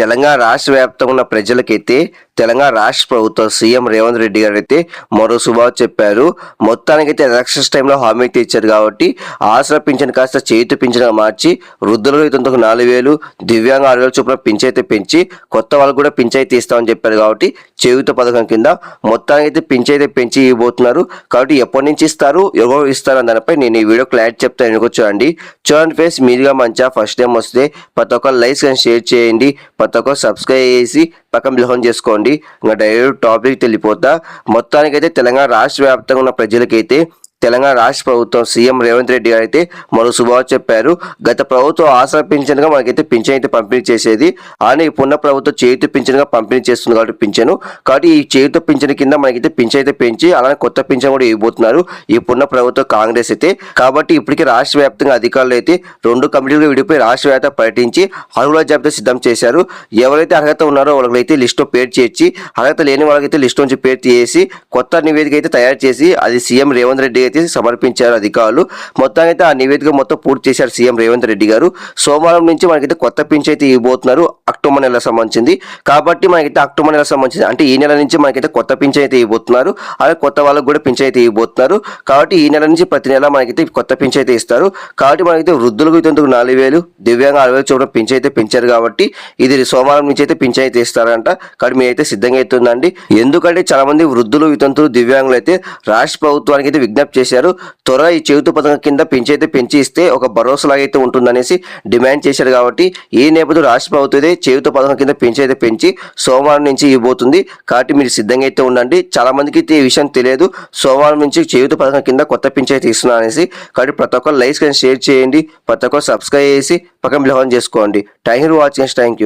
తెలంగాణ రాష్ట్ర వ్యాప్తంగా ఉన్న ప్రజలకైతే తెలంగాణ రాష్ట్ర ప్రభుత్వం సీఎం రేవంత్ రెడ్డి గారు అయితే మరో శుభావ్ చెప్పారు. మొత్తానికైతే ఎలక్షన్స్ టైంలో హామీ అయితే ఇచ్చారు కాబట్టి ఆసరా పింఛన్ కాస్త చేతి పింఛన్గా మార్చి వృద్ధులకు ఇంతకు నాలుగు వేలు దివ్యాంగ ఆరు వేలు చొప్పున పింఛైతే పెంచి కొత్త వాళ్ళకు కూడా పింఛైతే ఇస్తామని చెప్పారు కాబట్టి చేయుత పథకం కింద మొత్తానికి అయితే పెంచి ఇవ్వబోతున్నారు. కాబట్టి ఎప్పటి నుంచి ఇస్తారు ఎవరు ఇస్తారు అన్న దానిపై నేను ఈ వీడియో క్లారిటీ చెప్తాను. ఎందుకు చూడండి. చూడండి ఫేస్ మీదుగా మంచిగా ఫస్ట్ టైం వస్తే ప్రతి ఒక్కరు లైక్స్ కానీ షేర్ చేయండి. ప్రతి సబ్స్క్రైబ్ చేసి పక్కన బిల్హోన్ చేసుకోండి. ఇంకా డైరెక్ట్ టాపిక్ వెళ్ళిపోతా. మొత్తానికైతే తెలంగాణ రాష్ట్ర వ్యాప్తంగా ఉన్న ప్రజలకైతే తెలంగాణ రాష్ట్ర ప్రభుత్వం సీఎం రేవంత్ రెడ్డి గారు అయితే మరో శుభావం చెప్పారు. గత ప్రభుత్వం ఆసరా పింఛన్గా మనకైతే పింఛన్ అయితే పంపిణీ చేసేది. అని ఇప్పుడున్న ప్రభుత్వం చేతి పింఛన్గా పంపిణీ చేస్తుంది కాబట్టి పింఛను. కాబట్టి ఈ చేతి పింఛన్ కింద మనకైతే పింఛన్ అయితే పెంచి అలానే కొత్త పింఛన్ కూడా ఇవ్వబోతున్నారు. ఇప్పుడున్న ప్రభుత్వం కాంగ్రెస్ అయితే. కాబట్టి ఇప్పటికే రాష్ట్ర వ్యాప్తంగా అధికారులు అయితే రెండు కమిటీలుగా విడిపోయి రాష్ట్ర వ్యాప్త పర్యటించి అర్హుల జాబితా సిద్ధం చేశారు. ఎవరైతే అర్హత ఉన్నారో వాళ్ళకైతే లిస్ట్ పేరు చేర్చి అర్హత లేని వాళ్ళకైతే లిస్ట్ నుంచి పేరు తీసి కొత్త నివేదిక అయితే తయారు చేసి అది సీఎం రేవంత్ రెడ్డి అయితే సమర్పించారు అధికారులు. మొత్తానికి అయితే ఆ నివేదిక మొత్తం పూర్తి చేశారు సీఎం రేవంత్ రెడ్డి గారు. సోమవారం నుంచి మనకైతే కొత్త పింఛన్ అయితే ఇవ్వబోతున్నారు అక్టోబర్ నెల సంబంధించింది. కాబట్టి మనకైతే అక్టోబర్ నెల సంబంధించింది అంటే ఈ నెల నుంచి మనకైతే కొత్త పింఛన్ అయితే ఇవ్వబోతున్నారు. అలాగే కొత్త వాళ్ళకి కూడా పింఛన్ అయితే ఇవ్వబోతున్నారు. కాబట్టి ఈ నెల నుంచి ప్రతి నెల మనకైతే కొత్త పింఛన్ అయితే ఇస్తారు. కాబట్టి మనకైతే వృద్ధులకు ఇంతకు నాలుగు వేలు దివ్యాంగ ఆరు వేలు చూడడం పింఛన్ అయితే పెంచారు కాబట్టి ఇది సోమవారం నుంచి అయితే పింఛన్ అయితే ఇస్తారంట. కాబట్టి మీ అయితే సిద్ధంగా అవుతుందండి ఎందుకంటే చాలా మంది వృద్ధులు వితంతులు దివ్యాంగులు అయితే రాష్ట్ర ప్రభుత్వానికి అయితే విజ్ఞప్తి చేశారు. త్వరగా ఈ చెవిత పథకం కింద పెంచి అయితే పెంచి ఇస్తే ఒక భరోసాలాగైతే అయితే ఉంటుందనేసి డిమాండ్ చేశారు కాబట్టి ఈ నేపథ్యంలో రాష్ట్ర ప్రభుత్వం అయితే చేయుత పథకం కింద పెంచి అయితే పెంచి సోమవారం నుంచి ఇవ్వబోతుంది. కాబట్టి మీరు సిద్ధంగా అయితే ఉండండి. చాలా మందికి అయితే ఈ విషయం తెలియదు. సోమవారం నుంచి చేయుత పథకం కింద కొత్త పింఛన్ అయితే ఇస్తున్నారు అనేసి కాబట్టి ప్రతి ఒక్కరు లైక్స్ కానీ షేర్ చేయండి. ప్రతి ఒక్కరు సబ్స్క్రైబ్ చేసి పక్కన బిల్ చేసుకోండి. Thank you watching. Thank you.